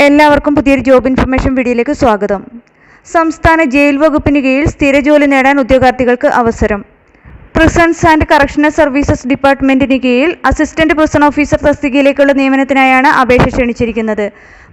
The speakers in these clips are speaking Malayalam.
എല്ലാവർക്കും പുതിയൊരു ജോബ് ഇൻഫർമേഷൻ വീഡിയോയിലേക്ക് സ്വാഗതം. സംസ്ഥാന ജയിൽ വകുപ്പിന് കീഴിൽ സ്ഥിര ജോലി നേടാൻ ഉദ്യോഗാർത്ഥികൾക്ക് അവസരം. പ്രിസൺസ് ആൻഡ് കറക്ഷണൽ സർവീസസ് ഡിപ്പാർട്ട്മെന്റിന് കീഴിൽ അസിസ്റ്റന്റ് പ്രിസൺ ഓഫീസർ തസ്തികയിലേക്കുള്ള നിയമനത്തിനായാണ് അപേക്ഷ ക്ഷണിച്ചിരിക്കുന്നത്.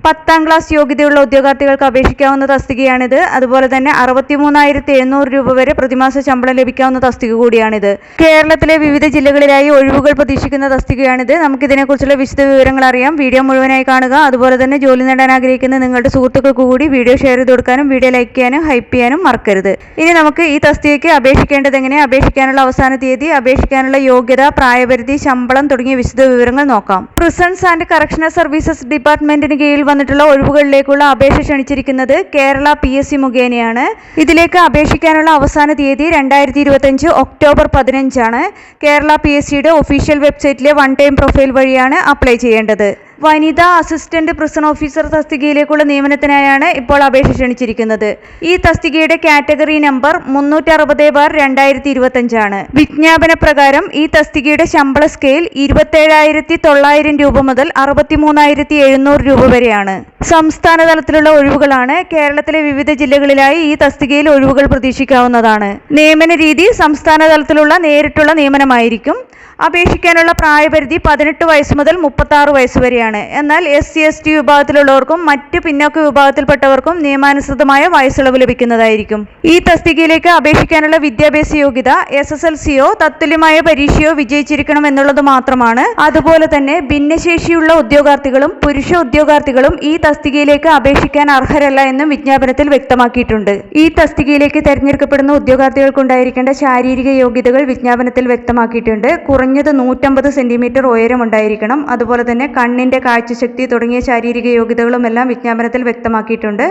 പത്താം ക്ലാസ് യോഗ്യതയുള്ള ഉദ്യോഗാർത്ഥികൾക്ക് അപേക്ഷിക്കാവുന്ന തസ്തികയാണിത്. അതുപോലെ തന്നെ അറുപത്തിമൂന്നായിരത്തി എഴുന്നൂറ് രൂപ വരെ പ്രതിമാസ ശമ്പളം ലഭിക്കാവുന്ന തസ്തിക കൂടിയാണിത്. കേരളത്തിലെ വിവിധ ജില്ലകളിലായി ഒഴിവുകൾ പ്രതീക്ഷിക്കുന്ന തസ്തികയാണിത്. നമുക്കിതിനെക്കുറിച്ചുള്ള വിശദ വിവരങ്ങൾ അറിയാം. വീഡിയോ മുഴുവനായി കാണുക. അതുപോലെ തന്നെ ജോലി നേടാൻ ആഗ്രഹിക്കുന്ന നിങ്ങളുടെ സുഹൃത്തുക്കൾക്ക് കൂടി വീഡിയോ ഷെയർ ചെയ്ത് കൊടുക്കാനും വീഡിയോ ലൈക്ക് ചെയ്യാനും ഹൈപ്പ് ചെയ്യാനും മറക്കരുത്. ഇനി നമുക്ക് ഈ തസ്തികയ്ക്ക് അപേക്ഷിക്കേണ്ടത് എങ്ങനെ? അപേക്ഷിക്കാനുള്ള അവസാന തീയതി അപേക്ഷിക്കാനുള്ള യോഗ്യത പ്രായപരിധി ശമ്പളം തുടങ്ങിയ വിശദ വിവരങ്ങൾ നോക്കാം. പ്രിസൺസ് ആൻഡ് കറക്ഷണൽ സർവീസസ് ഡിപ്പാർട്ട്മെന്റിന് കീഴിൽ വന്നിട്ടുള്ള ഒഴിവുകളിലേക്കുള്ള അപേക്ഷ ക്ഷണിച്ചിരിക്കുന്നത് കേരള പി എസ് സി മുഖേനയാണ്. ഇതിലേക്ക് അപേക്ഷിക്കാനുള്ള അവസാന തീയതി രണ്ടായിരത്തി ഇരുപത്തഞ്ച് ഒക്ടോബർ പതിനഞ്ചാണ്. കേരള പി എസ് സിയുടെ ഒഫീഷ്യൽ വെബ്സൈറ്റിലെ വൺ ടൈം പ്രൊഫൈൽ വഴിയാണ് അപ്ലൈ ചെയ്യേണ്ടത്. വനിതാ അസിസ്റ്റന്റ് പ്രിസൺ ഓഫീസർ തസ്തികയിലേക്കുള്ള നിയമനത്തിനായാണ് ഇപ്പോൾ അപേക്ഷ ക്ഷണിച്ചിരിക്കുന്നത്. ഈ തസ്തികയുടെ കാറ്റഗറി നമ്പർ മുന്നൂറ്റി അറുപത് ബാർ രണ്ടായിരത്തി ഇരുപത്തഞ്ചാണ് വിജ്ഞാപന പ്രകാരം ഈ തസ്തികയുടെ ശമ്പള സ്കെയിൽ ഇരുപത്തേഴായിരത്തി തൊള്ളായിരം രൂപ മുതൽ അറുപത്തിമൂന്നായിരത്തി എഴുന്നൂറ് രൂപ വരെയാണ്. സംസ്ഥാന തലത്തിലുള്ള ഒഴിവുകളാണ് കേരളത്തിലെ വിവിധ ജില്ലകളിലായി ഈ തസ്തികയിൽ ഒഴിവുകൾ പ്രതീക്ഷിക്കാവുന്നതാണ്. നിയമന രീതി സംസ്ഥാന തലത്തിലുള്ള നേരിട്ടുള്ള നിയമനമായിരിക്കും. അപേക്ഷിക്കാനുള്ള പ്രായപരിധി പതിനെട്ട് വയസ്സ് മുതൽ മുപ്പത്തി ആറ് വയസ്സ് വരെയാണ്. എന്നാൽ എസ് സി എസ് ടി വിഭാഗത്തിലുള്ളവർക്കും മറ്റ് പിന്നോക്ക വിഭാഗത്തിൽപ്പെട്ടവർക്കും നിയമാനുസൃതമായ വയസ്സിളവ് ലഭിക്കുന്നതായിരിക്കും. ഈ തസ്തികയിലേക്ക് അപേക്ഷിക്കാനുള്ള വിദ്യാഭ്യാസ യോഗ്യത എസ് എസ് എൽ സിയോ തത്തുല്യമായ പരീക്ഷയോ വിജയിച്ചിരിക്കണം എന്നുള്ളത് മാത്രമാണ്. അതുപോലെ തന്നെ ഭിന്നശേഷിയുള്ള ഉദ്യോഗാർത്ഥികളും പുരുഷ ഉദ്യോഗാർത്ഥികളും ഈ തസ്തികയിലേക്ക് അപേക്ഷിക്കാൻ അർഹരല്ല എന്നും വിജ്ഞാപനത്തിൽ വ്യക്തമാക്കിയിട്ടുണ്ട്. ഈ തസ്തികയിലേക്ക് തെരഞ്ഞെടുക്കപ്പെടുന്ന ഉദ്യോഗാർത്ഥികൾക്കുണ്ടായിരിക്കേണ്ട ശാരീരിക യോഗ്യതകൾ വിജ്ഞാപനത്തിൽ വ്യക്തമാക്കിയിട്ടുണ്ട്. കുറഞ്ഞത് നൂറ്റമ്പത് സെന്റിമീറ്റർ ഉയരം ഉണ്ടായിരിക്കണം അതുപോലെ തന്നെ കണ്ണിന്റെ കാഴ്ചശക്തി തുടങ്ങിയ ശാരീരിക യോഗ്യതകളും എല്ലാം വിജ്ഞാപനത്തിൽ വ്യക്തമാക്കിയിട്ടുണ്ട്.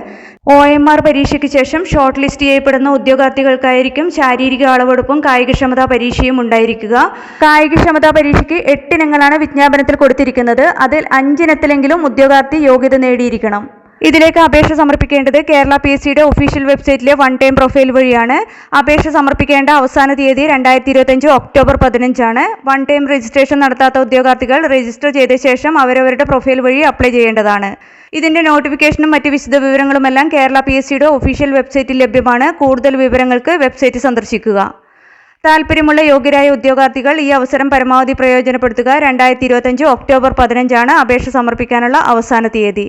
ഒ എം ആർ പരീക്ഷയ്ക്ക് ശേഷം ഷോർട്ട് ലിസ്റ്റ് ചെയ്യപ്പെടുന്ന ഉദ്യോഗാർത്ഥികൾക്കായിരിക്കും ശാരീരിക അളവെടുപ്പും കായികക്ഷമതാ പരീക്ഷയും ഉണ്ടായിരിക്കുക. കായികക്ഷമതാ പരീക്ഷയ്ക്ക് എട്ടിനങ്ങളാണ് വിജ്ഞാപനത്തിൽ കൊടുത്തിരിക്കുന്നത്. അതിൽ അഞ്ചിനത്തിലെങ്കിലും ഉദ്യോഗാർത്ഥി യോഗ്യത നേടിയിരിക്കണം ഇതിലേക്ക് അപേക്ഷ സമർപ്പിക്കേണ്ടത് കേരള പി എസ് സിയുടെ ഒഫീഷ്യൽ വെബ്സൈറ്റിലെ വൺ ടൈം പ്രൊഫൈൽ വഴിയാണ്. അപേക്ഷ സമർപ്പിക്കേണ്ട അവസാന തീയതി രണ്ടായിരത്തി ഇരുപത്തഞ്ച് ഒക്ടോബർ പതിനഞ്ചാണ്. വൺ ടൈം രജിസ്ട്രേഷൻ നടത്താത്ത ഉദ്യോഗാർത്ഥികൾ രജിസ്റ്റർ ചെയ്ത ശേഷം അവരവരുടെ പ്രൊഫൈൽ വഴി അപ്ലൈ ചെയ്യേണ്ടതാണ്. ഇതിന്റെ നോട്ടിഫിക്കേഷനും മറ്റ് വിശദ വിവരങ്ങളുമെല്ലാം കേരള പി എസ് സിയുടെ ഒഫീഷ്യൽ വെബ്സൈറ്റിൽ ലഭ്യമാണ്. കൂടുതൽ വിവരങ്ങൾക്ക് വെബ്സൈറ്റ് സന്ദർശിക്കുക. താല്പര്യമുള്ള യോഗ്യരായ ഉദ്യോഗാർത്ഥികൾ ഈ അവസരം പരമാവധി പ്രയോജനപ്പെടുത്തുക. രണ്ടായിരത്തി ഇരുപത്തഞ്ച് ഒക്ടോബർ പതിനഞ്ചാണ് അപേക്ഷ സമർപ്പിക്കാനുള്ള അവസാന തീയതി.